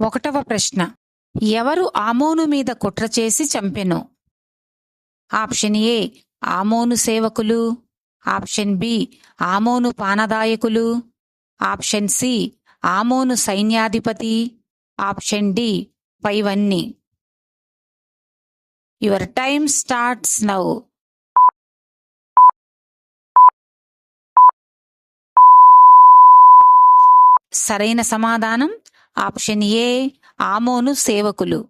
ఒకటవ ప్రశ్న. ఎవరు ఆమోను మీద కుట్ర చేసి చంపెను? ఆప్షన్ ఏ ఆమోను సేవకులు. ఆప్షన్ బి ఆమోను పానదాయకులు. ఆప్షన్ సి ఆమోను సైన్యాధిపతి. ఆప్షన్ డి పైవన్నీ. Your time starts now. సరైన సమాధానం ఆప్షన్ ఏ ఆమోను సేవకులు.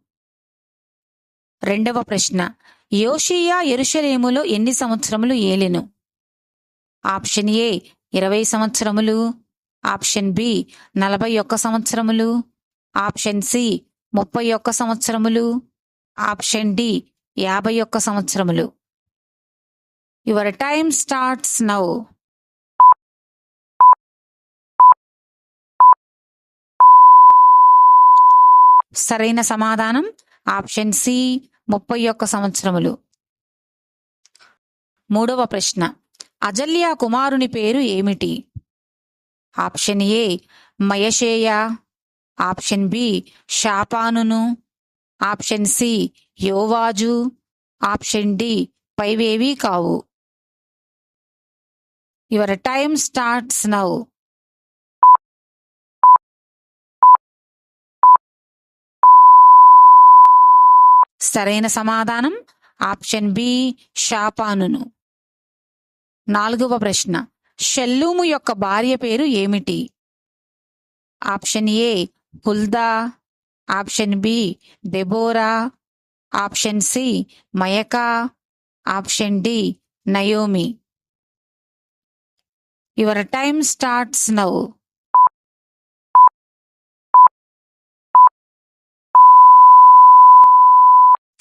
రెండవ ప్రశ్న యోషియా ఎరుషలేములో ఎన్ని సంవత్సరములు ఏలెను? ఆప్షన్ ఏ ఇరవై సంవత్సరములు. ఆప్షన్ బి నలభై ఒక్క సంవత్సరములు. ఆప్షన్ సి ముప్పై ఒక్క సంవత్సరములు. ఆప్షన్ డి యాభై ఒక్క సంవత్సరములు. Your time starts now. సరైన సమాధానం? ఆప్షన్ సి ముప్పై ఒక్క సంవత్సరములు. మూడవ ప్రశ్న. అజల్య కుమారుని పేరు ఏమిటి? ఆప్షన్ ఏ మయషేయ ఆప్షన్ బి షాపానును ఆప్షన్ సి యోవాజు. ఆప్షన్ డి పైవేవీ కావు. యువర్ టైమ్ స్టార్ట్స్ నౌ సరైన సమాధానం? ఆప్షన్ బి షాపానును. నాలుగవ ప్రశ్న. షెల్లూము యొక్క భార్య పేరు ఏమిటి? Option A Huldah. Option B Deborah option C మయకా. Option D Naomi. Your time starts now.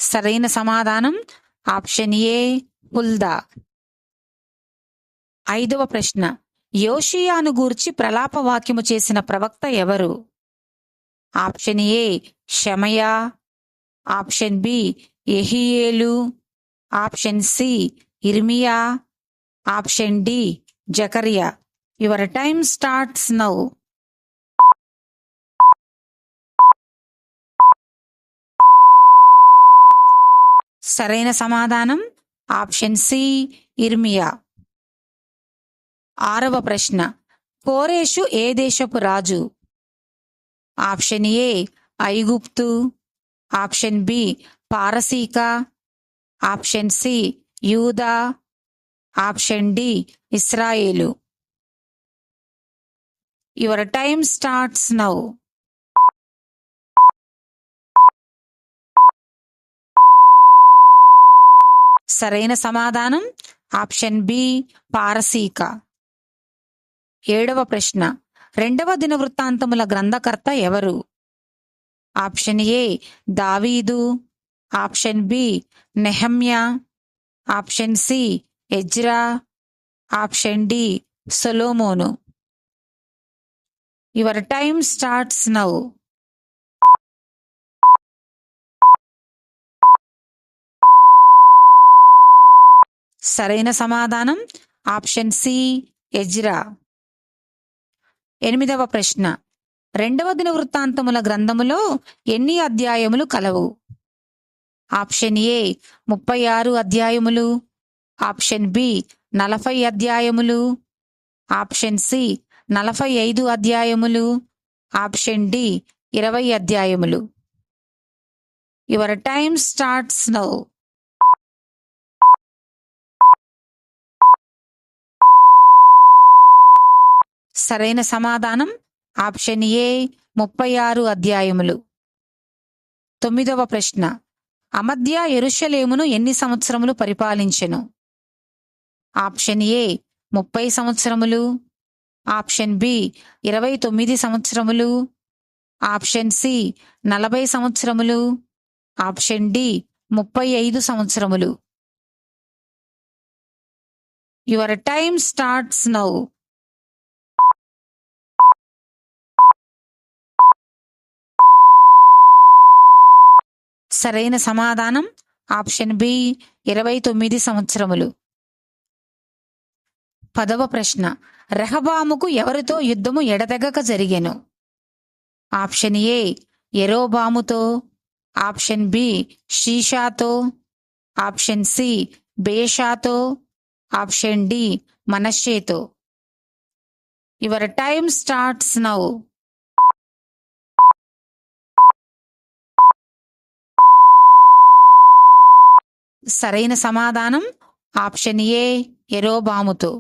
సరైన సమాధానం? Option A Huldah. ఐదవ ప్రశ్న. యోషియాను గూర్చి ప్రలాప వాక్యము చేసిన ప్రవక్త ఎవరు? ఆప్షన్ ఏ షమయా. ఆప్షన్ బి ఎహియేలు ఆప్షన్ సి ఇర్మియా. Option D Zechariah. Your time starts now. సరైన సమాధానం? ఆప్షన్ సి ఇర్మియా. ఆరవ ప్రశ్న. కోరేషు ఏ దేశపు రాజు? ఆప్షన్ ఏ ఐగుప్తు. ఆప్షన్ బి పారసీక. ఆప్షన్ సి యూదా. ఆప్షన్ డి ఇస్రాయేలు. Your time starts now. సరైన సమాధానం? ఆప్షన్ బి పారసీక. ఏడవ ప్రశ్న. రెండవ దినవృత్తాంతముల గ్రంథకర్త ఎవరు? ఆప్షన్ ఏ దావీదు. Option B Nehemiah. Option C Ezra. Option D Solomon. Your time starts now సరైన సమాధానం? Option C Ezra. ఎనిమిదవ ప్రశ్న. రెండవ దిన వృత్తాంతముల గ్రంథములో ఎన్ని అధ్యాయములు కలవు? ఆప్షన్ ఏ ముప్పై ఆరు అధ్యాయములు. ఆప్షన్ బి నలభై అధ్యాయములు. ఆప్షన్ సి నలభై ఐదు అధ్యాయములు. ఆప్షన్ డి ఇరవై అధ్యాయములు. Your time starts now. సరైన సమాధానం ఆప్షన్ ఏ ముప్పై ఆరు అధ్యాయములు. తొమ్మిదవ ప్రశ్న. అమధ్య ఎరుషలేమును ఎన్ని సంవత్సరములు పరిపాలించెను? ఆప్షన్ ఏ ముప్పై సంవత్సరములు. ఆప్షన్ బి ఇరవై తొమ్మిది సంవత్సరములు. ఆప్షన్ సి నలభై సంవత్సరములు. ఆప్షన్ డి ముప్పై ఐదు సంవత్సరములు. Your time starts now. సరైన సమాధానం? ఆప్షన్ బి ఇరవై తొమ్మిది సంవత్సరములు. పదవ ప్రశ్న. రెహబాముకు ఎవరితో యుద్ధము ఎడతెగక జరిగెను? ఆప్షన్ ఏ ఎరోబాముతో ఆప్షన్ బి షీషాతో. ఆప్షన్ సి బేషాతో. ఆప్షన్ డి మనషేతో యువర్ టైమ్ స్టార్ట్స్ నౌ సరైన సమాధానం ఆప్షన్ ఏ ఎరోబాముతో